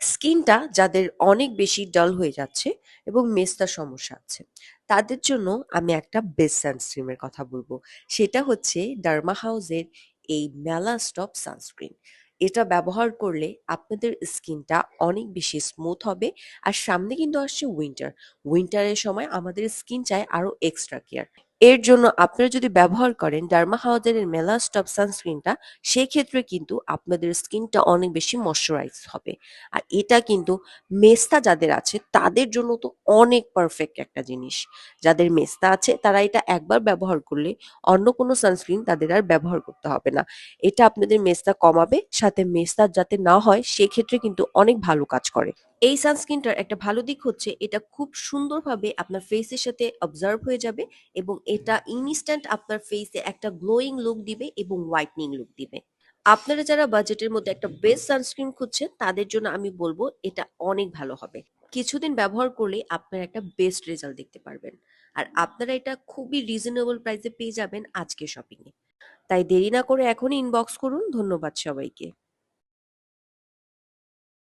স্কিনটা যাদের অনেক বেশি ডাল হয়ে যাচ্ছে এবং মেস্তার সমস্যা আছে, তাদের জন্য আমি একটা বেস্ট সানস্ক্রিনের কথা বলব। সেটা হচ্ছে ডার্মা হাউসের এই মেলা স্টপ সানস্ক্রিন এটা ব্যবহার করলে আপনাদের স্কিনটা অনেক বেশি স্মুথ হবে আর সামনে কিন্তু আসছে উইন্টার উইন্টারের সময় আমাদের স্কিন চায় আরও এক্সট্রা কেয়ার এর জন্য আপনারা যদি ব্যবহার করেন ডার্মা হাউসের মেলা স্টপ সানস্ক্রিনটা সেক্ষেত্রে কিন্তু আপনাদের স্কিনটা অনেক বেশি ময়শ্চারাইজ হবে। আর এটা কিন্তু মেস্তা যাদের আছে, তাদের জন্য তো অনেক পারফেক্ট একটা জিনিস। যাদের মেস্তা আছে, তারা এটা একবার ব্যবহার করলে অন্য কোনো সানস্ক্রিন তাদের আর ব্যবহার করতে হবে না। এটা আপনাদের মেস্তা কমাবে, সাথে মেস্তা যাতে না হয়, সেক্ষেত্রে কিন্তু অনেক ভালো কাজ করে। এই সানস্ক্রিনটার একটা ভালো দিক হচ্ছে, এটা খুব সুন্দরভাবে আপনার ফেসের সাথে অবজার্ভ হয়ে যাবে এবং এটা ইনস্ট্যান্ট আপনার ফেসে একটা গ্লোয়িং লুক দিবে এবং হোয়াইটনিং লুক দিবে। আপনারা যারা বাজেটের মধ্যে একটা বেস্ট সানস্ক্রিন খুঁজছেন, তাদের জন্য আমি বলব এটা অনেক ভালো হবে। কিছুদিন ব্যবহার করলে আপনারা একটা বেস্ট রেজাল্ট দেখতে পারবেন। আর আপনারা এটা খুবই রিজনেবল প্রাইসে পেয়ে যাবেন আজকে শপিং এ তাই দেরি না করে এখনই ইনবক্স করুন। ধন্যবাদ সবাইকে।